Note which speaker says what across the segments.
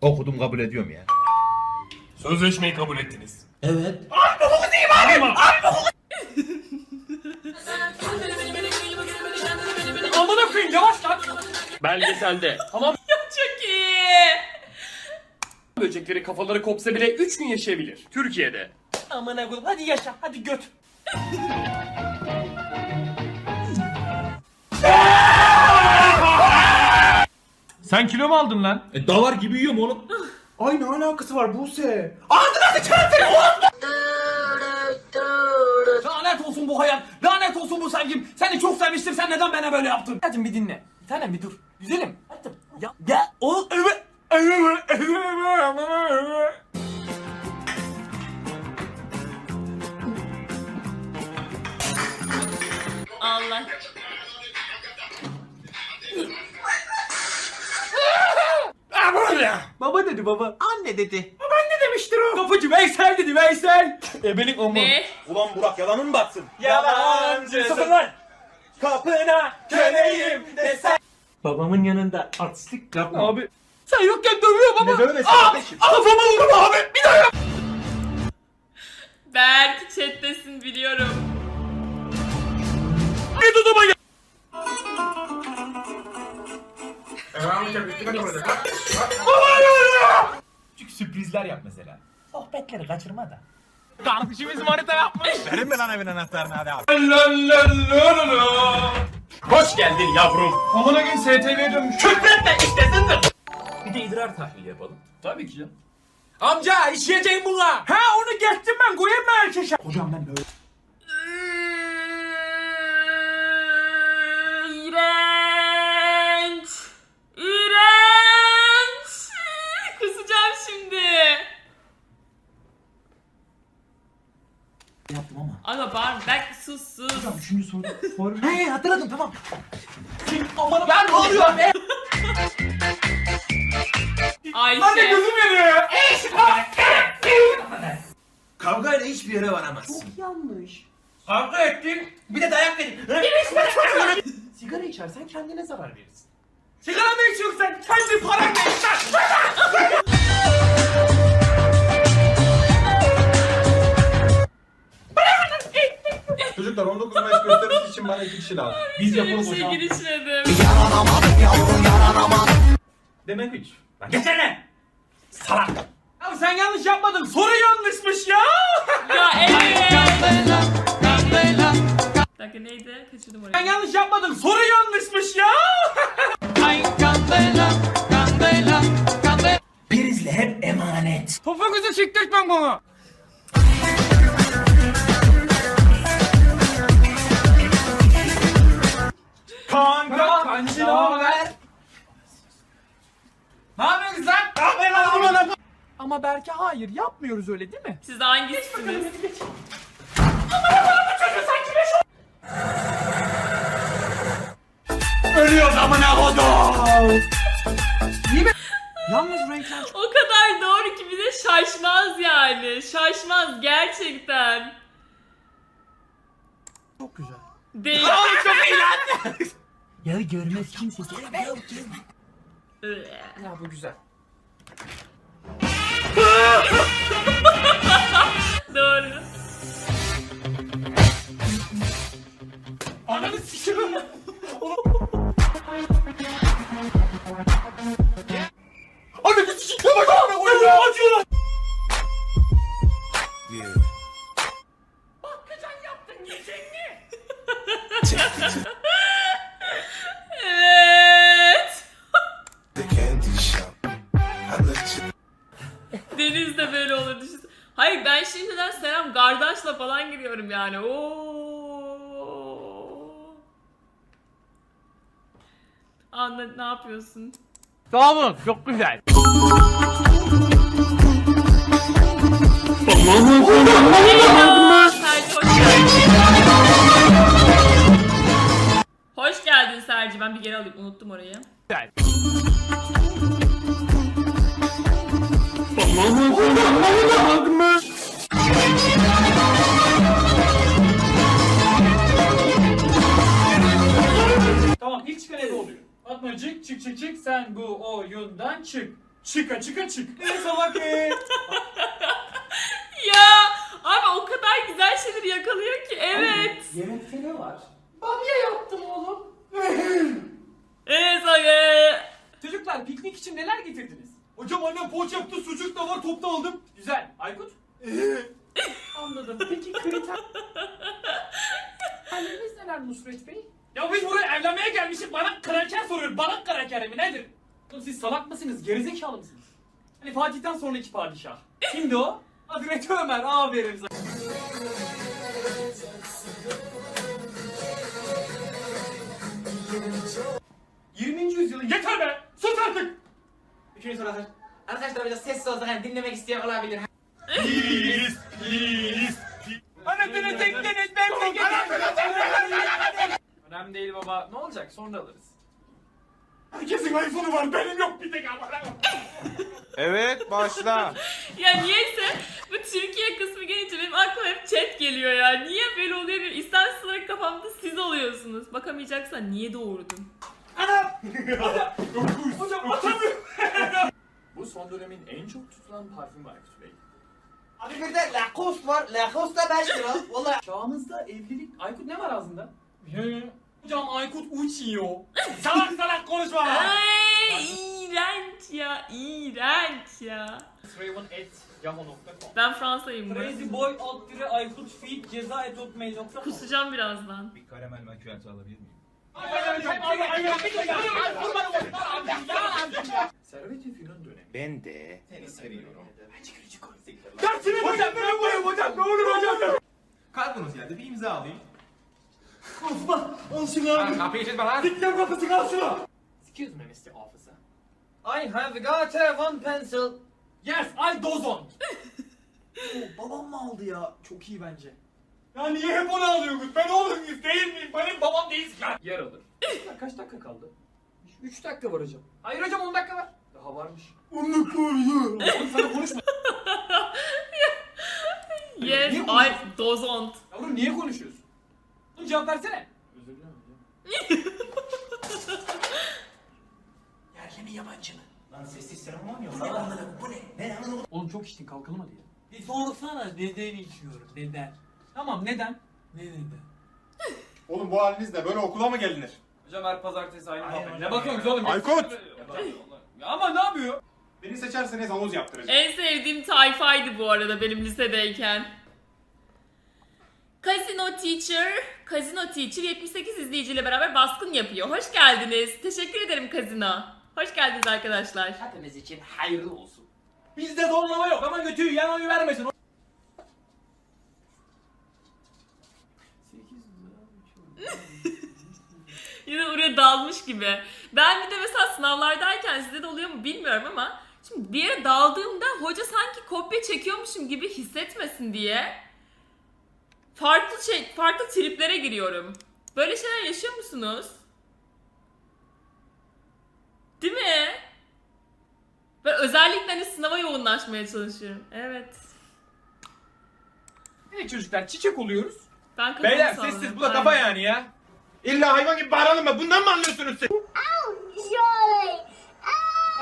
Speaker 1: Okudum kabul ediyorum ya.
Speaker 2: Sözleşmeyi kabul ettiniz.
Speaker 3: Evet.
Speaker 2: Amına koyayım yavaş lan. Belgeselde tamam
Speaker 4: Çok iyi.
Speaker 2: böcekleri kafaları kopsa bile 3 gün yaşayabilir. Türkiye'de.
Speaker 3: Amına koyayım hadi yaşa hadi göt.
Speaker 2: Sen kilo mu aldın lan?
Speaker 3: E davar gibi yiyorum oğlum.
Speaker 5: Ay ne alakası var Buse?
Speaker 3: Lanet olsun bu hayat. Lanet olsun bu sevgim. Seni çok sevmiştim. Sen neden bana böyle yaptın? Hadi bir dinle. Bir tanem bir dur. Güzelim. Hadi. Ya. Ya. O. Evet.
Speaker 4: Allah.
Speaker 3: Baba dedi baba. Anne dedi. Baba anne demiştir o. Kapıcı Veysel dedi Veysel. Ebelik o
Speaker 4: Ne?
Speaker 5: Ulan Burak yalanın mı batsın?
Speaker 3: Yalancı.
Speaker 5: Sıfır lan! Kapına köleyim desen.
Speaker 3: Babamın yanında artistlik yapma.
Speaker 2: Abi
Speaker 3: Sen yokken dövüyor baba.
Speaker 5: Ne dövmesi kardeşim?
Speaker 3: Kafama vurma abi. Bir daha yap.
Speaker 4: Berk chattesin biliyorum.
Speaker 3: Bir tutuma gel. Küçük sürprizler yap mesela. Sohbetleri kaçırma da.
Speaker 2: kardeşimiz manita yapmış.
Speaker 5: Verin mi lan evin anahtarını hadi abi.
Speaker 2: Hoş geldin yavrum. Amına gün STV'ye dönmüş.
Speaker 3: Küfretme istesindir. Bir de idrar tahlili yapalım.
Speaker 2: Tabii ki canım.
Speaker 3: Amca işleyeceğim buna. Ha onu geçtim ben koyayım mı erkeşe? Hocam ben böyle. Yaptım ama.
Speaker 4: Aga bağırma. Berk sus sus.
Speaker 3: Üçüncü soru. soru. He hatırladım tamam. Kim aman ben ne oluyor be?
Speaker 4: Ayşe.
Speaker 3: gözüm yanıyor ya.
Speaker 5: Kavgayla hiçbir yere varamazsın.
Speaker 3: Yanlış. Kavga ettin. Bir de dayak verin. Sigara içersen kendine zarar verirsin. Sigara mı içiyorsun sen? Kendi paranla içsen.
Speaker 5: Çocuklar 19 Mayıs gösterisi için bana iki kişi lazım.
Speaker 3: Biz yapalım
Speaker 4: şey
Speaker 3: hocam.
Speaker 4: girişmedim.
Speaker 3: Demek hiç. Lan geçene. Salak. Abi sen yanlış yapmadın. Soru yanlışmış ya.
Speaker 4: Ya evet. Bir dakika neydi? Kaçırdım
Speaker 3: Sen
Speaker 4: orayı.
Speaker 3: yanlış yapmadın. Soru yanlışmış ya. Prizle hep emanet. Topuğunuzu siktirtmem bunu. Kanka, kancı ne haber? Ne yapıyorsun sen? Ne yapıyorsun lan? Ama Berke hayır yapmıyoruz öyle değil mi?
Speaker 4: Siz hangisiniz?
Speaker 3: Ölüyoruz amına kodum. İyi mi? Yalnız renkler çok
Speaker 4: O kadar doğru ki bir de şaşmaz yani. Şaşmaz gerçekten.
Speaker 3: çok güzel.
Speaker 4: Değil.
Speaker 3: çok iyi lan.
Speaker 6: Ya görmez kimse.
Speaker 3: Ya bu güzel.
Speaker 4: doğru. Anla ne yapıyorsun?
Speaker 2: Tamam çok güzel.
Speaker 4: Serci, hoş geldin. Hoş geldin Serci. Ben bir geri alayım. Unuttum orayı.
Speaker 3: Tamam ilk çıkan ebe oluyor. Fatmacık çık çık çık sen bu oyundan çık. Çıka çıka çık.
Speaker 6: Ne salak be.
Speaker 4: Ya abi o kadar güzel şeyleri yakalıyor ki evet.
Speaker 6: Yemekte ne var? Bamya yaptım oğlum.
Speaker 4: Evet abi.
Speaker 3: Çocuklar piknik için neler getirdiniz?
Speaker 6: Hocam annem poğaça yaptı, sucuk da var, topta aldım.
Speaker 3: Güzel. Aykut? Anladım. Peki kriter... Halleriniz neler Nusret Bey? Ya biz buraya evlenmeye gelmişiz. Bana kraker soruyor. Bana kraker mi nedir? Oğlum siz salak mısınız? Gerizekalı mısınız? Hani Fatih'ten sonraki padişah. Kimdi o? Hazreti Ömer. Aferin sana. yüzyılın yeter be! Sus artık!
Speaker 6: Üçüncü soru arkadaşlar. Arkadaşlar biraz sessiz olsak hani dinlemek isteyen olabilir.
Speaker 3: Please, please.
Speaker 6: Anasını tekleniz memleketi.
Speaker 3: Önemli değil baba. Ne olacak? Sonra alırız. Herkesin iPhone'u var. Benim yok bir tek ama.
Speaker 5: Evet başla.
Speaker 4: Ya niyeyse bu Türkiye kısmı gelince benim aklıma hep chat geliyor ya. Niye böyle oluyor bir istemsiz olarak kafamda siz oluyorsunuz. Bakamayacaksan niye doğurdun?
Speaker 3: Hocam atamıyorum. Bu son dönemin en çok tutulan parfümü Aykut Bey.
Speaker 6: Abi bir de Lacoste var. Lacoste da 5 lira. Valla.
Speaker 3: Çağımızda evlilik... Aykut ne var ağzında? Hocam Aykut uçuyor. salak salak konuşma.
Speaker 4: Ay iğrenç ya iğrenç ya.
Speaker 3: Raven.yahoo.com
Speaker 4: Ben Fransa'yım bu.
Speaker 7: Crazy boy alt dire Aykut feed ceza et hotmail.com
Speaker 4: Kusacağım birazdan.
Speaker 5: Bir karamel makyajı alabilir miyim?
Speaker 3: Servet Fünun dönemi.
Speaker 5: Ben de seni seviyorum.
Speaker 3: Dersini hocam ben hocam. Ne olur hocam.
Speaker 5: Kargonuz geldi bir imza alayım.
Speaker 6: Kapıyı çizme lan.
Speaker 3: Dikkat kapısı kal şuna. Excuse me Mr. Officer.
Speaker 7: I have got a one pencil
Speaker 3: Yes, I dozon.
Speaker 6: Babam mı aldı ya? Çok iyi bence.
Speaker 3: Ya niye hep onu alıyorsunuz? Ben oğlum muyuz değil miyim? Benim babam değilsin ya. Yer alır. Kaç dakika kaldı? 3 dakika var hocam. Hayır hocam 10 dakika var. Daha varmış. 10 dakika var ya. Sana konuşma.
Speaker 4: Yes, I dozont.
Speaker 3: Yavrum niye konuşuyorsun? Oğlum cevap versene. Özür dilerim.
Speaker 6: Yerli mi yabancı mı? Lan sessiz mı yok? Bu ne lan? Bu ne? Ne lan?
Speaker 3: Oğlum çok içtin kalkalım hadi ya.
Speaker 7: Bir sorsana neden içiyorum neden?
Speaker 3: Tamam neden?
Speaker 7: Ne neden?
Speaker 5: Oğlum bu halinizle böyle okula mı gelinir?
Speaker 3: Hocam her pazartesi aynı muhabbet. Ne bakıyorsunuz oğlum?
Speaker 5: Aykut!
Speaker 3: Ya ama ne yapıyor?
Speaker 5: Beni seçerseniz havuz yaptıracağım.
Speaker 4: En sevdiğim tayfaydı bu arada benim lisedeyken. Casino Teacher, Casino Teacher 78 izleyiciyle beraber baskın yapıyor. Hoş geldiniz. Teşekkür ederim Casino. Hoş geldiniz arkadaşlar.
Speaker 6: Hepimiz için hayırlı olsun.
Speaker 7: Bizde zorlama yok ama götüyü yan oyu vermesin.
Speaker 4: Yine oraya dalmış gibi. Ben bir de mesela sınavlardayken sizde de oluyor mu bilmiyorum ama şimdi bir yere daldığımda hoca sanki kopya çekiyormuşum gibi hissetmesin diye farklı şey, farklı triplere giriyorum. Böyle şeyler yaşıyor musunuz? Değil mi? Ben özellikle hani sınava yoğunlaşmaya çalışıyorum. Evet.
Speaker 3: Evet çocuklar çiçek oluyoruz.
Speaker 4: Ben kafamı
Speaker 5: Beyler
Speaker 4: salladım.
Speaker 5: sessiz bu da kafa
Speaker 4: Aynen.
Speaker 5: yani ya. İlla hayvan gibi bağıralım mı? Bundan mı anlıyorsunuz siz?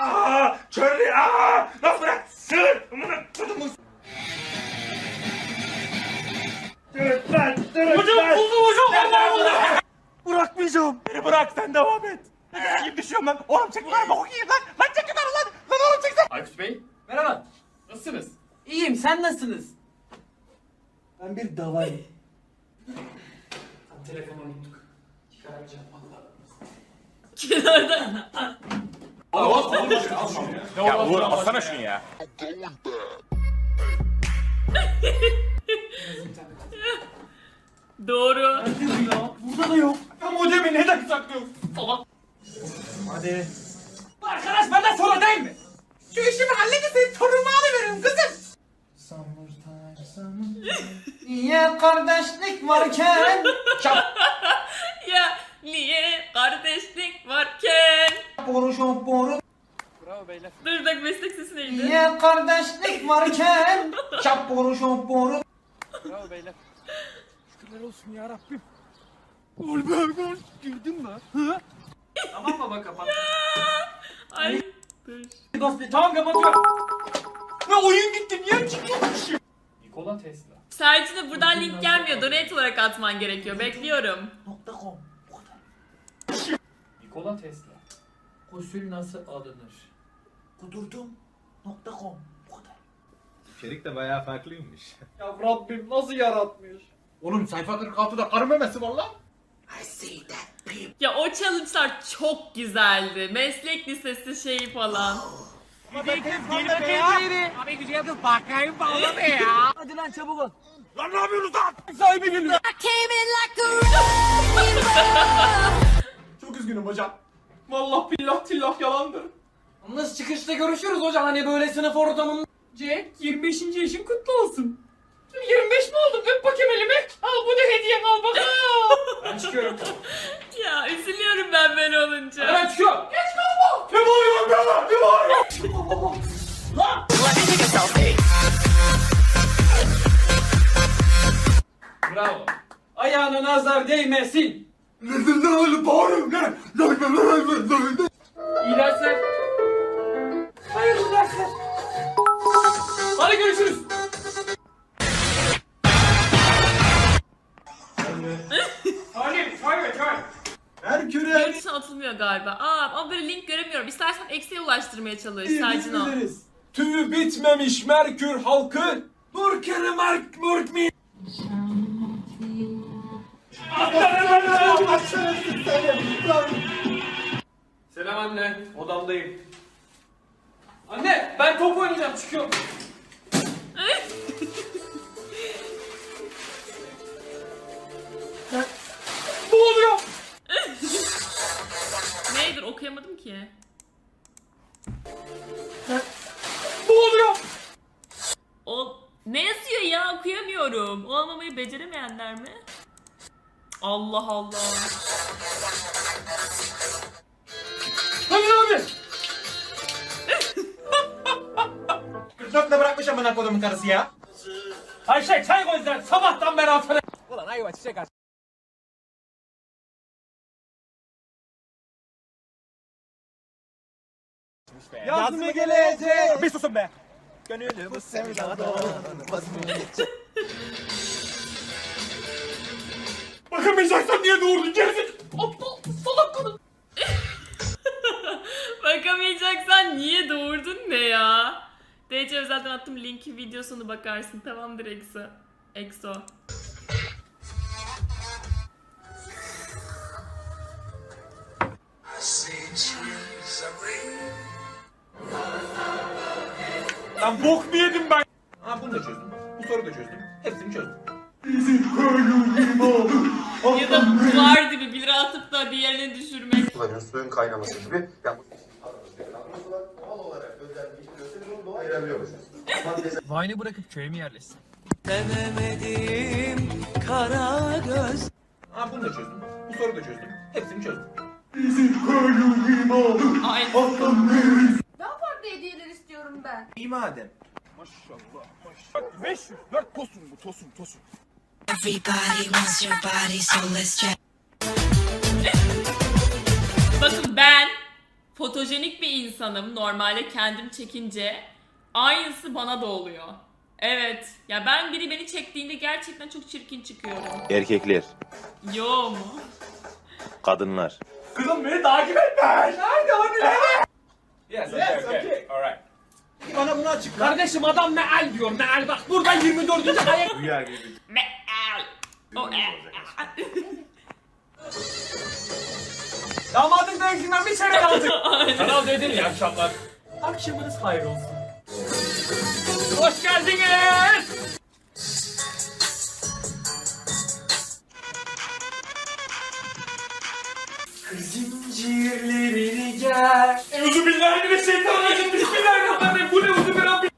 Speaker 5: Aaa! Charlie! Aaa! Lan bırak! Sığır! Amına kodumun! Bırak sen devam et! Gibi düşüyorum lan! Oğlum çek yukarı bok yiyeyim lan! Lan çek yukarı lan! Lan oğlum çek sen!
Speaker 3: Aykut Bey. Merhaba. Nasılsınız?
Speaker 7: İyiyim sen nasılsınız?
Speaker 6: Ben bir davayım.
Speaker 3: Telefonu unuttuk. Çıkaramayacağım valla.
Speaker 4: Kenarda.
Speaker 5: Ya Uğur alsana şunu ya.
Speaker 4: Doğru.
Speaker 3: Burada da yok. Ya modemi neden saklıyorsun? Salak.
Speaker 6: Hadi.
Speaker 3: Arkadaş benden sonra değil mi?
Speaker 6: Şu işimi halledin senin torunumu alıveririm kızım. Summertime, summertime. Niye kardeşlik varken?
Speaker 4: Ya niye kardeşlik varken?
Speaker 6: Boru şop boru.
Speaker 4: Dur bak meslek sesi neydi?
Speaker 6: Niye kardeşlik varken? Çap boru şop boru.
Speaker 3: Tamam baba kapat.
Speaker 4: Ay dur.
Speaker 3: Tamam kapatıyorum. Ne oyun gitti niye çıkıyormuşum? Nikola Tesla.
Speaker 4: Sercin'e buradan link gelmiyor. Donate olarak atman gerekiyor. Bekliyorum.
Speaker 3: Nikola Tesla.
Speaker 6: Gusül nasıl alınır? Kudurdum.com
Speaker 5: İçerik de bayağı farklıymış.
Speaker 3: Ya Rabbim nasıl yaratmış?
Speaker 5: Oğlum sayfa 46'da karı memesi var lan.
Speaker 4: Ya o challenge'lar çok güzeldi. Meslek lisesi şeyi falan.
Speaker 1: Hadi lan çabuk ol.
Speaker 5: Lan ne yapıyorsunuz lan? Sahibi geliyor.
Speaker 3: Çok üzgünüm hocam. Vallahi billah tillah yalandır. Nasıl çıkışta görüşürüz hocam hani böyle sınıf ortamında. Jack 25. yaşın kutlu olsun. 25 mi oldum? Öp bakayım elimi. Al bu da hediyen al bakalım. ben çıkıyorum.
Speaker 4: Ya üzülüyorum ben böyle olunca.
Speaker 3: Ben çıkıyorum. Geç kalma. Ne bağırıyorsun be lan? Ne bağırıyorsun? Lan! Bravo. Ayağına nazar değmesin. İyi dersler. Hayırlı dersler. Hadi görüşürüz. Salim, çay ver çay.
Speaker 4: Benim için atılmıyor galiba. Aa ama böyle link göremiyorum. İstersen eksiye ulaştırmaya çalış Sercin o.
Speaker 6: Tüyü bitmemiş Merkür halkı. Murkeri Mark Murk mi?
Speaker 3: Selam anne, odamdayım. Anne, ben top oynayacağım, çıkıyorum.
Speaker 4: Allah Allah.
Speaker 3: Hadi abi.
Speaker 5: 44 ne bırakmış amına kodumun karısı ya?
Speaker 3: Ayşe çay koy sen, sabahtan beri hatırla.
Speaker 1: Ulan ayva çiçek aç.
Speaker 5: Yazma gelecek. Bir susun be. Gönlümü sevdadan
Speaker 3: Bakamayacaksan niye doğurdun gerizekalı? Aptal, salak kadın.
Speaker 4: Bakamayacaksan niye doğurdun ne ya? DC zaten attım linki videosunu bakarsın. Tamamdır Exo. Exo.
Speaker 5: Lan bok mu yedim ben? Ha bunu da çözdüm. Bu soruyu da çözdüm. Hepsini çözdüm.
Speaker 4: Ya da duvar dibi 1 lira atıp da diğerini düşürmek.
Speaker 8: kullanıyoruz suyun kaynaması gibi. Yani.
Speaker 1: Vine'ı bırakıp köye mi yerleşsin?
Speaker 5: Ha bunu da çözdüm. Bu soruyu da çözdüm. Hepsini çözdüm.
Speaker 4: Ay.
Speaker 9: Daha farklı hediyeler istiyorum ben.
Speaker 5: İyi madem.
Speaker 10: Everybody wants your body, so let's check.
Speaker 4: Bakın ben fotojenik bir insanım. Normalde kendim çekince aynısı bana da oluyor. Evet. Ya ben biri beni çektiğinde gerçekten çok çirkin çıkıyorum.
Speaker 11: Erkekler,
Speaker 4: Yo mu?
Speaker 11: kadınlar.
Speaker 3: Kızım beni takip etme. Nerede hani nerede?
Speaker 5: Yes, okay, okay. Alright. Bana bunu açıkla.
Speaker 3: Kardeşim adam meal diyor meal bak burada 24. ayak.
Speaker 5: Rüya gibi.
Speaker 4: O e.
Speaker 3: Damadın dövüşünden bir çeyrek aldık. Kanal dedim iyi akşamlar. Akşamınız hayır olsun. Hoş geldiniz. Zincirlerini gel. Euzu billahi mineşşeytanirracim. Bismillahirrahmanirrahim. Bu ne uzun bir Rabbim.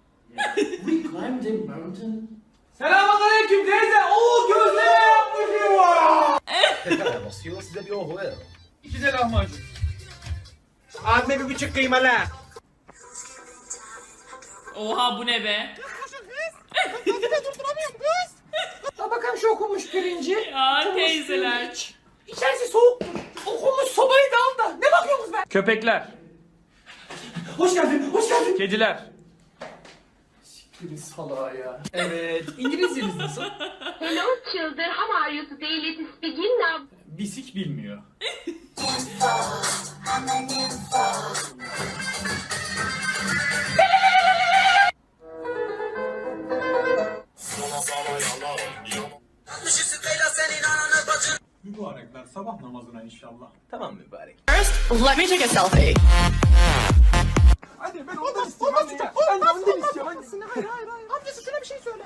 Speaker 3: Selamünaleyküm teyze. Oo gözleme yapmış ya.
Speaker 8: Ohu ver.
Speaker 3: İki de lahmacun.
Speaker 5: Abime bir buçuk kıymalı.
Speaker 4: Oha bu ne be?
Speaker 3: Ha bakalım şu okumuş pirinci.
Speaker 4: Ya teyzeler.
Speaker 3: İçerisi soğuk. Okumuş sobayı da al da. Ne bakıyorsunuz be? Köpekler.
Speaker 6: Hoş geldin, hoş geldin.
Speaker 3: Kediler. Siktirin salağa ya. Evet. İngilizceniz nasıl?
Speaker 9: Hello children, how are you today? Let's begin now.
Speaker 3: Bisik bilmiyor.
Speaker 5: Mübarekler sabah namazına inşallah.
Speaker 6: Tamam mübarek.
Speaker 10: Let me take a selfie.
Speaker 5: Hadi ben ondan istiyorum. Ben de ondan istiyorum. Hadi. Hayır hayır hayır. Amcası bir şey söyle.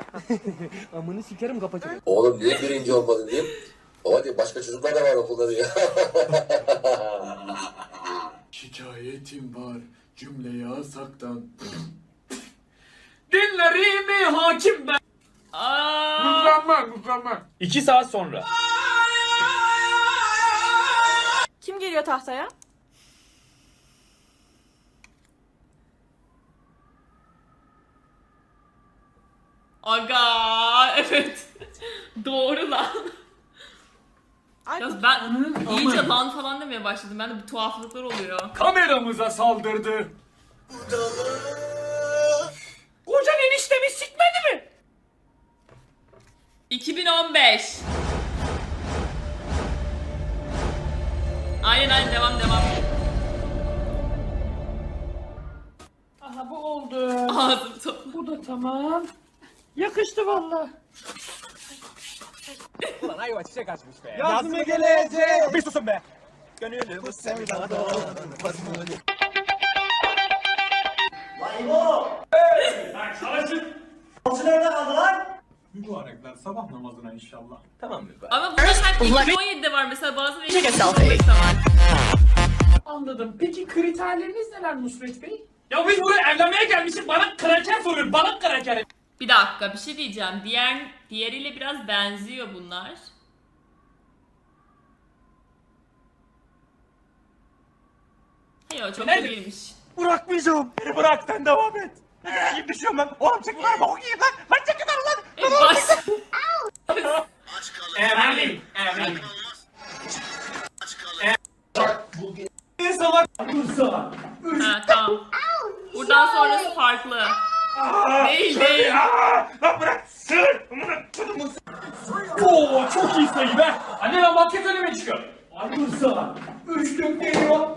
Speaker 1: Amını sikerim kapatırım.
Speaker 8: Oğlum niye birinci olmadın diyeyim. Baba diyor başka çocuklar da var okulda diyor.
Speaker 3: Şikayetim var cümle yasaktan. Dinlerimi hakim ben.
Speaker 4: Aa,
Speaker 3: Mükemmel mükemmel. İki saat sonra.
Speaker 9: Kim geliyor tahtaya?
Speaker 4: aga evet. Doğru lan. Yalnız ben iyice lan falan demeye başladım. Ben de bir tuhaflıklar oluyor.
Speaker 3: Kameramıza saldırdı. Kocan eniştemi sikmedi mi?
Speaker 4: 2015. Aynen aynen devam devam.
Speaker 3: Aha bu oldu.
Speaker 4: Ağzım topla.
Speaker 3: Bu da tamam. Yakıştı valla.
Speaker 1: Ayva çiçek açmış be.
Speaker 5: Yaz mı gelecek? Bir susun be. Gönüllü bu sevdada. Mübarekler sabah namazına inşallah.
Speaker 6: Tamam mübarek.
Speaker 4: Ama bunda sanki 2017'de var mesela bazı. 2015'te var.
Speaker 3: Anladım. Peki kriterleriniz neler Nusret Bey? Ya biz buraya evlenmeye gelmişiz. Bana kraker soruyor. Bana kraker.
Speaker 4: Bir dakika bir şey diyeceğim. Diğer diğeriyle biraz benziyor bunlar. O çok da
Speaker 3: Nedir?
Speaker 4: değilmiş.
Speaker 5: Bırakmayacağım. Beni bırak sen devam et. Kim düşüyorum lan? Oğlum çek yukarı bak okuyayım lan. Lan çek yukarı lan.
Speaker 4: E, baş...
Speaker 3: Emin. Emin.
Speaker 6: Ne salak.
Speaker 4: ha tamam. Buradan sonrası farklı. Değil değil.
Speaker 5: Aa, lan bırak. Sır. Amına kodumun
Speaker 3: Oo çok iyi sayı be. Anne lan basket önüme çıkıyor. Ayrılsa. Üçlük geliyor.